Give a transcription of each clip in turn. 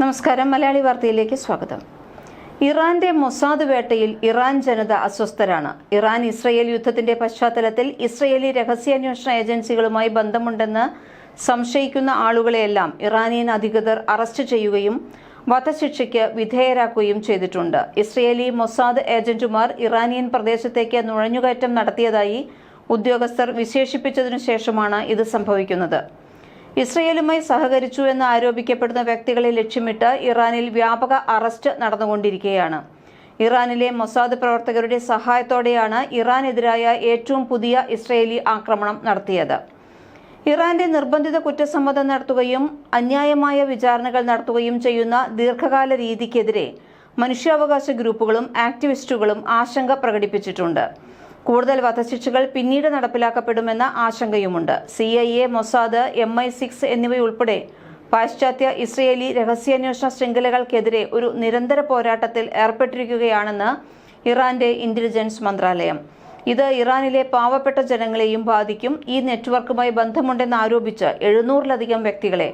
നമസ്കാരം. മലയാളി വാർത്തയിലേക്ക് സ്വാഗതം. ഇറാന്റെ മൊസാദ് വേട്ടയിൽ ഇറാൻ ജനത അസ്വസ്ഥരാണ്. ഇറാൻ ഇസ്രയേൽ യുദ്ധത്തിന്റെ പശ്ചാത്തലത്തിൽ ഇസ്രയേലി രഹസ്യാന്വേഷണ ഏജൻസികളുമായി ബന്ധമുണ്ടെന്ന് സംശയിക്കുന്ന ആളുകളെയെല്ലാം ഇറാനിയൻ അധികൃതർ അറസ്റ്റ് ചെയ്യുകയും വധശിക്ഷയ്ക്ക് വിധേയരാക്കുകയും ചെയ്തിട്ടുണ്ട്. ഇസ്രയേലി മൊസാദ് ഏജന്റുമാർ ഇറാനിയൻ പ്രദേശത്തേക്ക് നുഴഞ്ഞുകയറ്റം നടത്തിയതായി ഉദ്യോഗസ്ഥർ വിശേഷിപ്പിച്ചതിനു ശേഷമാണ് ഇത് സംഭവിക്കുന്നത്. ഇസ്രയേലുമായി സഹകരിച്ചു എന്ന് ആരോപിക്കപ്പെടുന്ന വ്യക്തികളെ ലക്ഷ്യമിട്ട് ഇറാനിൽ വ്യാപക അറസ്റ്റ് നടന്നുകൊണ്ടിരിക്കുകയാണ്. ഇറാനിലെ മൊസാദ് പ്രവർത്തകരുടെ സഹായത്തോടെയാണ് ഇറാനെതിരായ ഏറ്റവും പുതിയ ഇസ്രയേലി ആക്രമണം നടത്തിയത്. ഇറാന്റെ നിർബന്ധിത കുറ്റസമ്മതം നടത്തുകയും അന്യായമായ വിചാരണകൾ നടത്തുകയും ചെയ്യുന്ന ദീർഘകാല രീതിക്കെതിരെ മനുഷ്യാവകാശ ഗ്രൂപ്പുകളും ആക്ടിവിസ്റ്റുകളും ആശങ്ക പ്രകടിപ്പിച്ചിട്ടുണ്ട്. കൂടുതൽ വധശിക്ഷകൾ പിന്നീട് നടപ്പിലാക്കപ്പെടുമെന്ന ആശങ്കയുമുണ്ട്. C I A Mossad M I six എന്നിവയുൾപ്പെടെ പാശ്ചാത്യ ഇസ്രയേലി രഹസ്യാന്വേഷണ ശൃംഖലകൾക്കെതിരെ ഒരു നിരന്തര പോരാട്ടത്തിൽ ഏർപ്പെട്ടിരിക്കുകയാണെന്ന് ഇറാന്റെ ഇന്റലിജൻസ് മന്ത്രാലയം. ഇത് ഇറാനിലെ പാവപ്പെട്ട ജനങ്ങളെയും ബാധിക്കും. ഈ നെറ്റ്വർക്കുമായി ബന്ധമുണ്ടെന്ന് ആരോപിച്ച് എഴുന്നൂറിലധികം വ്യക്തികളെ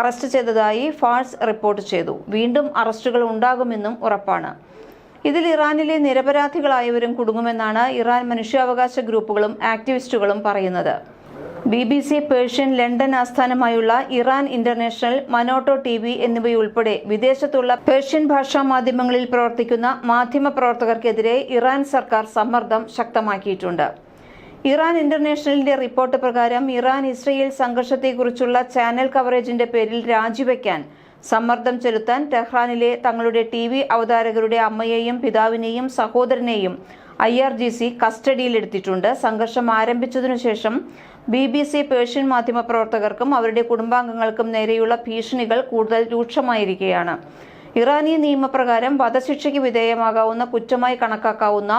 അറസ്റ്റ് ചെയ്തതായി ഫാൾസ് റിപ്പോർട്ട് ചെയ്തു. വീണ്ടും അറസ്റ്റുകൾ ഉണ്ടാകുമെന്നും ഉറപ്പാണ്. ഇതിൽ ഇറാനിലെ നിരപരാധികളായവരും കുടുങ്ങുമെന്നാണ് ഇറാൻ മനുഷ്യാവകാശ ഗ്രൂപ്പുകളും ആക്ടിവിസ്റ്റുകളും പറയുന്നത്. B B C Persian London ആസ്ഥാനമായുള്ള Iran International Manoto T V എന്നിവയുൾപ്പെടെ വിദേശത്തുള്ള പേർഷ്യൻ ഭാഷാ മാധ്യമങ്ങളിൽ പ്രവർത്തിക്കുന്ന മാധ്യമ പ്രവർത്തകർക്കെതിരെ ഇറാൻ സർക്കാർ സമ്മർദ്ദം ശക്തമാക്കിയിട്ടുണ്ട്. ഇറാൻ ഇന്റർനാഷണലിന്റെ റിപ്പോർട്ട് പ്രകാരം ഇറാൻ ഇസ്രയേൽ സംഘർഷത്തെക്കുറിച്ചുള്ള ചാനൽ കവറേജിന്റെ പേരിൽ രാജിവെക്കാൻ സമ്മർദ്ദം ചെലുത്താൻ ടെഹ്റാനിലെ തങ്ങളുടെ ടി വി അവതാരകരുടെ അമ്മയെയും പിതാവിനെയും സഹോദരനെയും ഐ ആർ ജി സി കസ്റ്റഡിയിലെടുത്തിട്ടുണ്ട്. സംഘർഷം ആരംഭിച്ചതിനു ശേഷം ബി ബി സി പേർഷ്യൻ മാധ്യമ പ്രവർത്തകർക്കും അവരുടെ കുടുംബാംഗങ്ങൾക്കും നേരെയുള്ള ഭീഷണികൾ കൂടുതൽ രൂക്ഷമായിരിക്കുകയാണ്. ഇറാനിയൻ നിയമപ്രകാരം വധശിക്ഷയ്ക്ക് വിധേയമാകാവുന്ന കുറ്റമായി കണക്കാക്കാവുന്ന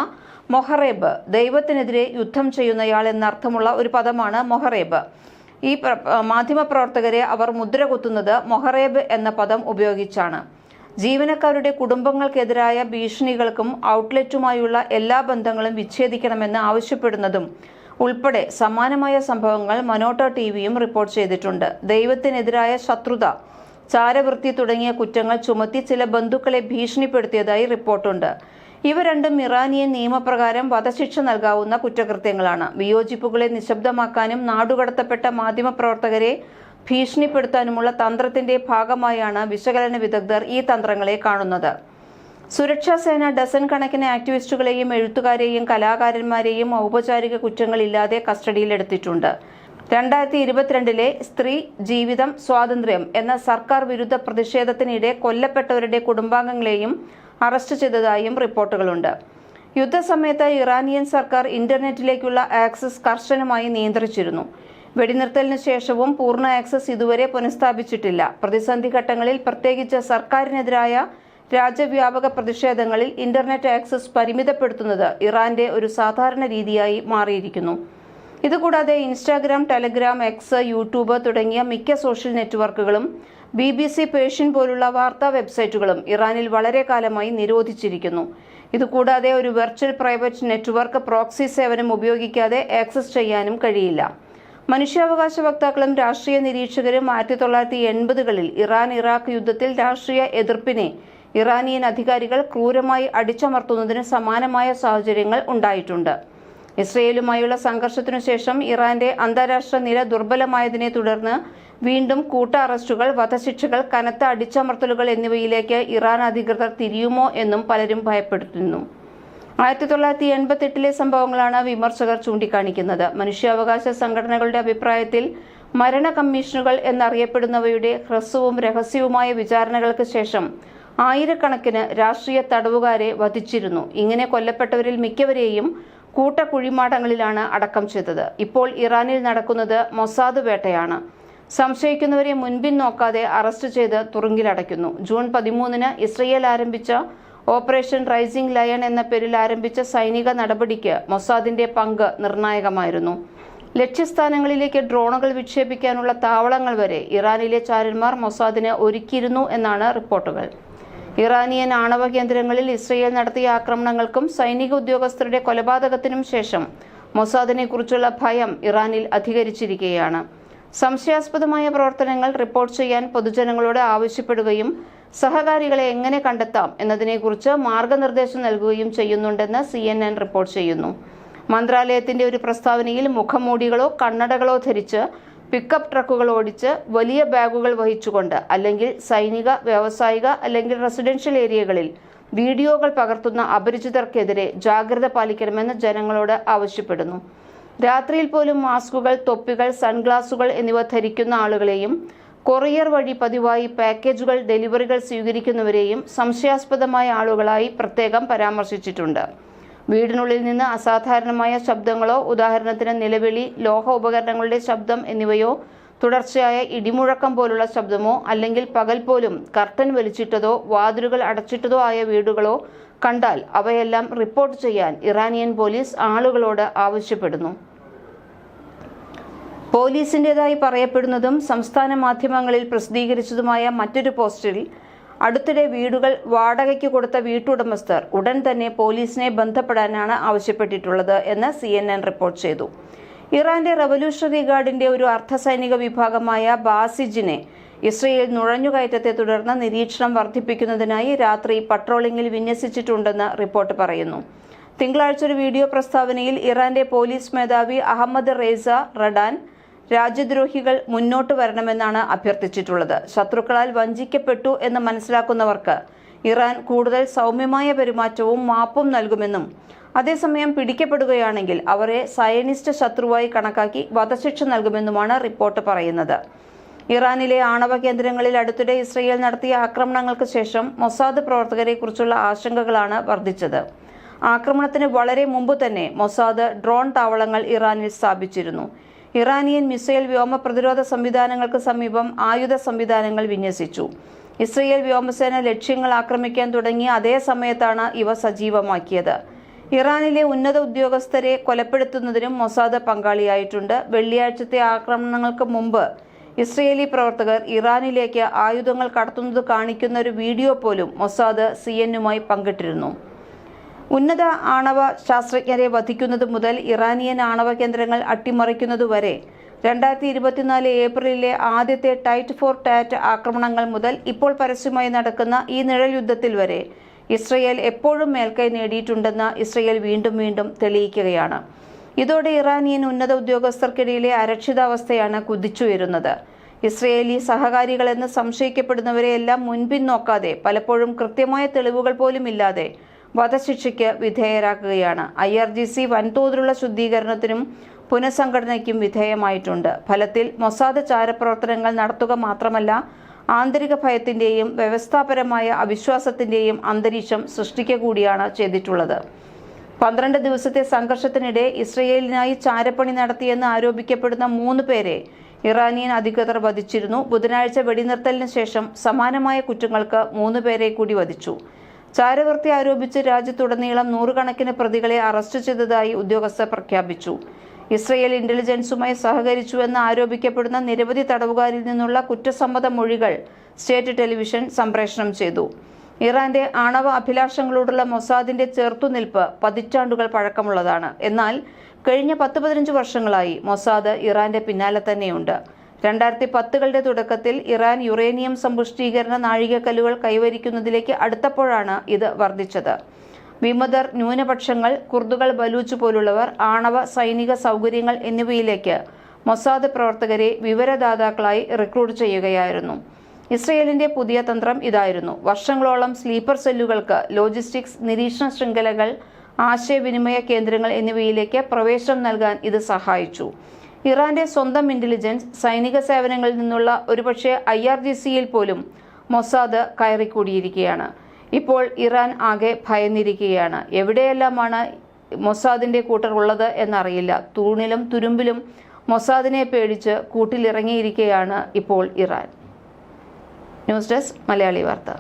മൊഹറേബ് ദൈവത്തിനെതിരെ യുദ്ധം ചെയ്യുന്നയാൾ എന്നർത്ഥമുള്ള ഒരു പദമാണ് മൊഹറേബ്. ഈ മാധ്യമപ്രവർത്തകരെ അവർ മുദ്ര കുത്തുന്നത് മൊഹറേബ് എന്ന പദം ഉപയോഗിച്ചാണ്. ജീവനക്കാരുടെ കുടുംബങ്ങൾക്കെതിരായ ഭീഷണികൾക്കും ഔട്ട്ലെറ്റുമായുള്ള എല്ലാ ബന്ധങ്ങളും വിച്ഛേദിക്കണമെന്ന് ആവശ്യപ്പെടുന്നതും ഉൾപ്പെടെ സമാനമായ സംഭവങ്ങൾ മനോട്ട ടി വിയും റിപ്പോർട്ട് ചെയ്തിട്ടുണ്ട്. ദൈവത്തിനെതിരായ ശത്രുത ചാരവൃത്തി തുടങ്ങിയ കുറ്റങ്ങൾ ചുമത്തി ചില ബന്ധുക്കളെ ഭീഷണിപ്പെടുത്തിയതായി റിപ്പോർട്ടുണ്ട്. ഇവ രണ്ടും ഇറാനിയൻ നിയമപ്രകാരം വധശിക്ഷ നൽകാവുന്ന കുറ്റകൃത്യങ്ങളാണ്. വിയോജിപ്പുകളെ നിശബ്ദമാക്കാനും നാടുകടത്തപ്പെട്ട മാധ്യമപ്രവർത്തകരെ ഭീഷണിപ്പെടുത്താനുമുള്ള തന്ത്രത്തിന്റെ ഭാഗമായാണ് വിശകലന വിദഗ്ധർ ഈ തന്ത്രങ്ങളെ കാണുന്നത്. സുരക്ഷാ സേന ഡസൻ കണക്കിന് ആക്ടിവിസ്റ്റുകളെയും എഴുത്തുകാരെയും കലാകാരന്മാരെയും ഔപചാരിക കുറ്റങ്ങളില്ലാതെ കസ്റ്റഡിയിലെടുത്തിട്ടുണ്ട്. രണ്ടായിരത്തി ഇരുപത്തിരണ്ടിലെ സ്ത്രീ ജീവിതം സ്വാതന്ത്ര്യം എന്ന സർക്കാർ വിരുദ്ധ പ്രതിഷേധത്തിനിടെ കൊല്ലപ്പെട്ടവരുടെ കുടുംബാംഗങ്ങളെയും അറസ്റ്റ് ചെയ്തതായും റിപ്പോർട്ടുകളുണ്ട്. യുദ്ധസമയത്ത് ഇറാനിയൻ സർക്കാർ ഇന്റർനെറ്റിലേക്കുള്ള ആക്സസ് കർശനമായി നിയന്ത്രിച്ചിരുന്നു. വെടിനിർത്തലിന് ശേഷവും പൂർണ ആക്സസ് ഇതുവരെ പുനഃസ്ഥാപിച്ചിട്ടില്ല. പ്രതിസന്ധി ഘട്ടങ്ങളിൽ പ്രത്യേകിച്ച് സർക്കാരിനെതിരായ രാജ്യവ്യാപക പ്രതിഷേധങ്ങളിൽ ഇന്റർനെറ്റ് ആക്സസ് പരിമിതപ്പെടുത്തുന്നത് ഇറാന്റെ ഒരു സാധാരണ രീതിയായി മാറിയിരിക്കുന്നു. ഇതുകൂടാതെ ഇൻസ്റ്റാഗ്രാം ടെലഗ്രാം എക്സ് യൂട്യൂബ് തുടങ്ങിയ മിക്ക സോഷ്യൽ നെറ്റ്വർക്കുകളും ബി ബി സി പേഷ്യൻ പോലുള്ള വാർത്താ വെബ്സൈറ്റുകളും ഇറാനിൽ വളരെ കാലമായി നിരോധിച്ചിരിക്കുന്നു. ഇതുകൂടാതെ ഒരു വെർച്വൽ പ്രൈവറ്റ് നെറ്റ്വർക്ക് പ്രോക്സി സേവനം ഉപയോഗിക്കാതെ ആക്സസ് ചെയ്യാനും കഴിയില്ല. മനുഷ്യാവകാശ വക്താക്കളും രാഷ്ട്രീയ നിരീക്ഷകരും ആയിരത്തി തൊള്ളായിരത്തി എൺപതുകളിൽ ഇറാൻ ഇറാഖ് യുദ്ധത്തിൽ രാഷ്ട്രീയ എതിർപ്പിനെ ഇറാനിയൻ അധികാരികൾ ക്രൂരമായി അടിച്ചമർത്തുന്നതിന് സമാനമായ സാഹചര്യങ്ങൾ ഉണ്ടായിട്ടുണ്ട്. ഇസ്രയേലുമായുള്ള സംഘർഷത്തിനു ശേഷം ഇറാന്റെ അന്താരാഷ്ട്ര നില ദുർബലമായതിനെ തുടർന്ന് വീണ്ടും കൂട്ട അറസ്റ്റുകൾ വധശിക്ഷകൾ കനത്ത അടിച്ചമർത്തലുകൾ എന്നിവയിലേക്ക് ഇറാൻ അധികൃതർ തിരിയുമോ എന്നും പലരും ഭയപ്പെടുത്തുന്നു. ആയിരത്തി തൊള്ളായിരത്തി എൺപത്തെട്ടിലെ സംഭവങ്ങളാണ് വിമർശകർ ചൂണ്ടിക്കാണിക്കുന്നത്. മനുഷ്യാവകാശ സംഘടനകളുടെ അഭിപ്രായത്തിൽ മരണ കമ്മീഷനുകൾ എന്നറിയപ്പെടുന്നവയുടെ ഹ്രസ്വവും രഹസ്യവുമായ വിചാരണകൾക്ക് ശേഷം ആയിരക്കണക്കിന് രാഷ്ട്രീയ തടവുകാരെ വധിച്ചിരുന്നു. ഇങ്ങനെ കൊല്ലപ്പെട്ടവരിൽ മിക്കവരെയും കൂട്ടക്കുഴിമാടങ്ങളിലാണ് അടക്കം ചെയ്തത്. ഇപ്പോൾ ഇറാനിൽ നടക്കുന്നത് മൊസാദ് വേട്ടയാണ്. സംശയിക്കുന്നവരെ മുൻപിൻ നോക്കാതെ അറസ്റ്റ് ചെയ്ത് തുറുങ്കിലടയ്ക്കുന്നു. ജൂൺ പതിമൂന്നിന് ഇസ്രയേൽ ആരംഭിച്ച ഓപ്പറേഷൻ റൈസിംഗ് ലയൺ എന്ന പേരിൽ ആരംഭിച്ച സൈനിക നടപടിക്ക് മൊസാദിന്റെ പങ്ക് നിർണായകമായിരുന്നു. ലക്ഷ്യസ്ഥാനങ്ങളിലേക്ക് ഡ്രോണുകൾ വിക്ഷേപിക്കാനുള്ള താവളങ്ങൾ വരെ ഇറാനിലെ ചാരന്മാർ മൊസാദിന് ഒരുക്കിയിരുന്നു എന്നാണ് റിപ്പോർട്ടുകൾ. ഇറാനിയൻ ആണവ കേന്ദ്രങ്ങളിൽ ഇസ്രയേൽ നടത്തിയ ആക്രമണങ്ങൾക്കും സൈനിക ഉദ്യോഗസ്ഥരുടെ കൊലപാതകത്തിനും ശേഷം മൊസാദിനെക്കുറിച്ചുള്ള ഭയം ഇറാനിൽ അധികരിച്ചിരിക്കുകയാണ്. സംശയാസ്പദമായ പ്രവർത്തനങ്ങൾ റിപ്പോർട്ട് ചെയ്യാൻ പൊതുജനങ്ങളോട് ആവശ്യപ്പെടുകയും സഹകാരികളെ എങ്ങനെ കണ്ടെത്താം എന്നതിനെക്കുറിച്ച് മാർഗനിർദ്ദേശം നൽകുകയും ചെയ്യുന്നുണ്ടെന്ന് സി റിപ്പോർട്ട് ചെയ്യുന്നു. മന്ത്രാലയത്തിന്റെ ഒരു പ്രസ്താവനയിൽ മുഖംമൂടികളോ കണ്ണടകളോ ധരിച്ച് പിക്കപ്പ് ട്രക്കുകൾ ഓടിച്ച് വലിയ ബാഗുകൾ വഹിച്ചുകൊണ്ട് അല്ലെങ്കിൽ സൈനിക വ്യാവസായിക അല്ലെങ്കിൽ റെസിഡൻഷ്യൽ ഏരിയകളിൽ വീഡിയോകൾ പകർത്തുന്ന അപരിചിതർക്കെതിരെ ജാഗ്രത പാലിക്കണമെന്ന് ജനങ്ങളോട് ആവശ്യപ്പെടുന്നു. രാത്രിയിൽ പോലും മാസ്കുകൾ തൊപ്പികൾ സൺഗ്ലാസുകൾ എന്നിവ ധരിക്കുന്ന ആളുകളെയും കൊറിയർ വഴി പതിവായി പാക്കേജുകൾ ഡെലിവറികൾ സ്വീകരിക്കുന്നവരെയും സംശയാസ്പദമായ ആളുകളായി പ്രത്യേകം പരാമർശിച്ചിട്ടുണ്ട്. വീടിനുള്ളിൽ നിന്ന് അസാധാരണമായ ശബ്ദങ്ങളോ ഉദാഹരണത്തിന് നിലവിളി ലോഹ ഉപകരണങ്ങളുടെ ശബ്ദം എന്നിവയോ തുടർച്ചയായ ഇടിമുഴക്കം പോലുള്ള ശബ്ദമോ അല്ലെങ്കിൽ പകൽ പോലും കർട്ടൻ വലിച്ചിട്ടതോ വാതിലുകൾ അടച്ചിട്ടതോ ആയ വീടുകളോ കണ്ടാൽ അവയെല്ലാം റിപ്പോർട്ട് ചെയ്യാൻ ഇറാനിയൻ പോലീസ് ആളുകളോട് ആവശ്യപ്പെടുന്നു. പോലീസിന്റെതായി പറയപ്പെടുന്നതും സംസ്ഥാന മാധ്യമങ്ങളിൽ പ്രസിദ്ധീകരിച്ചതുമായ മറ്റൊരു പോസ്റ്റിൽ അടുത്തിടെ വീടുകൾ വാടകയ്ക്ക് കൊടുത്ത വീട്ടുടമസ്ഥർ ഉടൻ തന്നെ പോലീസിനെ ബന്ധപ്പെടാനാണ് ആവശ്യപ്പെട്ടിട്ടുള്ളത് എന്ന് സി റിപ്പോർട്ട് ചെയ്തു. ഇറാന്റെ റവല്യൂഷണറി ഗാർഡിന്റെ ഒരു അർദ്ധസൈനിക വിഭാഗമായ ബാസിജിനെ ഇസ്രയേൽ നുഴഞ്ഞുകയറ്റത്തെ തുടർന്ന് നിരീക്ഷണം വർദ്ധിപ്പിക്കുന്നതിനായി രാത്രി പട്രോളിംഗിൽ വിന്യസിച്ചിട്ടുണ്ടെന്ന് റിപ്പോർട്ട് പറയുന്നു. തിങ്കളാഴ്ച ഒരു വീഡിയോ പ്രസ്താവനയിൽ ഇറാന്റെ പോലീസ് മേധാവി അഹമ്മദ് റേസ റഡാൻ രാജ്യദ്രോഹികൾ മുന്നോട്ട് വരണമെന്നാണ് അഭ്യർത്ഥിച്ചിട്ടുള്ളത്. ശത്രുക്കളാൽ വഞ്ചിക്കപ്പെട്ടു എന്ന് മനസ്സിലാക്കുന്നവർക്ക് ഇറാൻ കൂടുതൽ സൗമ്യമായ പെരുമാറ്റവും മാപ്പും നൽകുമെന്നും അതേസമയം പിടിക്കപ്പെടുകയാണെങ്കിൽ അവരെ സയനിസ്റ്റ് ശത്രുവായി കണക്കാക്കി വധശിക്ഷ നൽകുമെന്നുമാണ് റിപ്പോർട്ട് പറയുന്നത്. ഇറാനിലെ ആണവ കേന്ദ്രങ്ങളിൽ അടുത്തിടെ ഇസ്രയേൽ നടത്തിയ ആക്രമണങ്ങൾക്ക് ശേഷം മൊസാദ് പ്രവർത്തകരെക്കുറിച്ചുള്ള ആശങ്കകളാണ് വർദ്ധിച്ചത്. ആക്രമണത്തിന് വളരെ മുമ്പ് തന്നെ മൊസാദ് ഡ്രോൺ താവളങ്ങൾ ഇറാനിൽ സ്ഥാപിച്ചിരുന്നു. ഇറാനിയൻ മിസൈൽ വ്യോമ പ്രതിരോധ സംവിധാനങ്ങൾക്ക് സമീപം ആയുധ സംവിധാനങ്ങൾ വിന്യസിച്ചു. ഇസ്രയേൽ വ്യോമസേന ലക്ഷ്യങ്ങൾ ആക്രമിക്കാൻ തുടങ്ങിയ അതേ സമയത്താണ് ഇവ സജീവമാക്കിയത്. ഇറാനിലെ ഉന്നത ഉദ്യോഗസ്ഥരെ കൊലപ്പെടുത്തുന്നതിനും മൊസാദ് പങ്കാളിയായിട്ടുണ്ട്. വെള്ളിയാഴ്ചത്തെ ആക്രമണങ്ങൾക്ക് മുമ്പ് ഇസ്രയേലി പ്രവർത്തകർ ഇറാനിലേക്ക് ആയുധങ്ങൾ കടത്തുന്നത് കാണിക്കുന്ന ഒരു വീഡിയോ പോലും മൊസാദ് സി എന്നുമായി പങ്കിട്ടിരുന്നു. ഉന്നത ആണവ ശാസ്ത്രജ്ഞരെ വധിക്കുന്നത് മുതൽ ഇറാനിയൻ ആണവ കേന്ദ്രങ്ങൾ അട്ടിമറിക്കുന്നതുവരെ രണ്ടായിരത്തി ഇരുപത്തിനാല് ഏപ്രിലിലെ ആദ്യത്തെ ടൈറ്റ് ഫോർ ടാറ്റ് ആക്രമണങ്ങൾ മുതൽ ഇപ്പോൾ പരസ്യമായി നടക്കുന്ന ഈ നിഴൽ യുദ്ധത്തിൽ വരെ ഇസ്രയേൽ എപ്പോഴും മേൽക്കൈ നേടിയിട്ടുണ്ടെന്ന് ഇസ്രയേൽ വീണ്ടും വീണ്ടും തെളിയിക്കുകയാണ്. ഇതോടെ ഇറാനിയൻ ഉന്നത ഉദ്യോഗസ്ഥർക്കിടയിലെ അരക്ഷിതാവസ്ഥയാണ് കുതിച്ചുയരുന്നത്. ഇസ്രയേലി സഹകാരികളെന്ന് സംശയിക്കപ്പെടുന്നവരെയെല്ലാം മുൻപിൻ നോക്കാതെ പലപ്പോഴും കൃത്യമായ തെളിവുകൾ പോലും ഇല്ലാതെ വധശിക്ഷയ്ക്ക് വിധേയരാക്കുകയാണ്. ഐ ആർ ജി സി വൻതോതിലുള്ള ശുദ്ധീകരണത്തിനും പുനഃസംഘടനയ്ക്കും വിധേയമായിട്ടുണ്ട്. ഫലത്തിൽ മൊസാദ് ചാരപ്രവർത്തനങ്ങൾ നടത്തുക മാത്രമല്ല ആന്തരിക ഭയത്തിന്റെയും വ്യവസ്ഥാപരമായ അവിശ്വാസത്തിന്റെയും അന്തരീക്ഷം സൃഷ്ടിക്കുക കൂടിയാണ് ചെയ്തിട്ടുള്ളത്. പന്ത്രണ്ട് ദിവസത്തെ സംഘർഷത്തിനിടെ ഇസ്രയേലിനായി ചാരപ്പണി നടത്തിയെന്ന് ആരോപിക്കപ്പെടുന്ന മൂന്ന് പേരെ ഇറാനിയൻ അധികൃതർ വധിച്ചിരുന്നു. ബുധനാഴ്ച വെടിനിർത്തലിന് ശേഷം സമാനമായ കുറ്റങ്ങൾക്ക് മൂന്ന് പേരെ കൂടി വധിച്ചു. ചാരവൃത്തി ആരോപിച്ച് രാജ്യത്തുടനീളം നൂറുകണക്കിന് പ്രതികളെ അറസ്റ്റ് ചെയ്തതായി ഉദ്യോഗസ്ഥർ പ്രഖ്യാപിച്ചു. ഇസ്രയേൽ ഇന്റലിജൻസുമായി സഹകരിച്ചുവെന്ന് ആരോപിക്കപ്പെടുന്ന നിരവധി തടവുകാരിൽ നിന്നുള്ള കുറ്റസമ്മത മൊഴികൾ സ്റ്റേറ്റ് ടെലിവിഷൻ സംപ്രേഷണം ചെയ്തു. ഇറാന്റെ ആണവ അഭിലാഷങ്ങളോടുള്ള മൊസാദിന്റെ ചെറുത്തുനിൽപ്പ് പതിറ്റാണ്ടുകൾ പഴക്കമുള്ളതാണ്. എന്നാൽ കഴിഞ്ഞ പത്ത് പതിനഞ്ച് വർഷങ്ങളായി മൊസാദ് ഇറാന്റെ പിന്നാലെ തന്നെയുണ്ട്. രണ്ടായിരത്തി പത്തുകളുടെ തുടക്കത്തിൽ ഇറാൻ യുറേനിയം സമ്പുഷ്ടീകരണ നാഴികക്കല്ലുകൾ കൈവരിക്കുന്നതിലേക്ക് അടുത്തപ്പോഴാണ് ഇത് വർദ്ധിച്ചത്. വിമതർ ന്യൂനപക്ഷങ്ങൾ കുർദുകൾ ബലൂച്ച് പോലുള്ളവർ ആണവ സൈനിക സൗകര്യങ്ങൾ എന്നിവയിലേക്ക് മൊസാദ് പ്രവർത്തകരെ വിവരദാതാക്കളായി റിക്രൂട്ട് ചെയ്യുകയായിരുന്നു. ഇസ്രയേലിന്റെ പുതിയ തന്ത്രം ഇതായിരുന്നു. വർഷങ്ങളോളം സ്ലീപ്പർ സെല്ലുകൾക്ക് ലോജിസ്റ്റിക്സ് നിരീക്ഷണ ശൃംഖലകൾ ആശയവിനിമയ കേന്ദ്രങ്ങൾ എന്നിവയിലേക്ക് പ്രവേശനം നൽകാൻ ഇത് സഹായിച്ചു. ഇറാന്റെ സ്വന്തം ഇന്റലിജൻസ് സൈനിക സേവനങ്ങളിൽ നിന്നുള്ള ഒരുപക്ഷെ ഐ ആർ ജി സിയിൽ പോലും മൊസാദ് കയറിക്കൂടിയിരിക്കുകയാണ്. ഇപ്പോൾ ഇറാൻ ആകെ ഭയന്നിരിക്കുകയാണ്. എവിടെയെല്ലാമാണ് മൊസാദിന്റെ കൂട്ടർ ഉള്ളത് എന്നറിയില്ല. തൂണിലും തുരുമ്പിലും മൊസാദിനെ പേടിച്ച് കൂട്ടിലിറങ്ങിയിരിക്കുകയാണ് ഇപ്പോൾ ഇറാൻ. ന്യൂസ് ഡെസ്ക് മലയാളി വാർത്ത.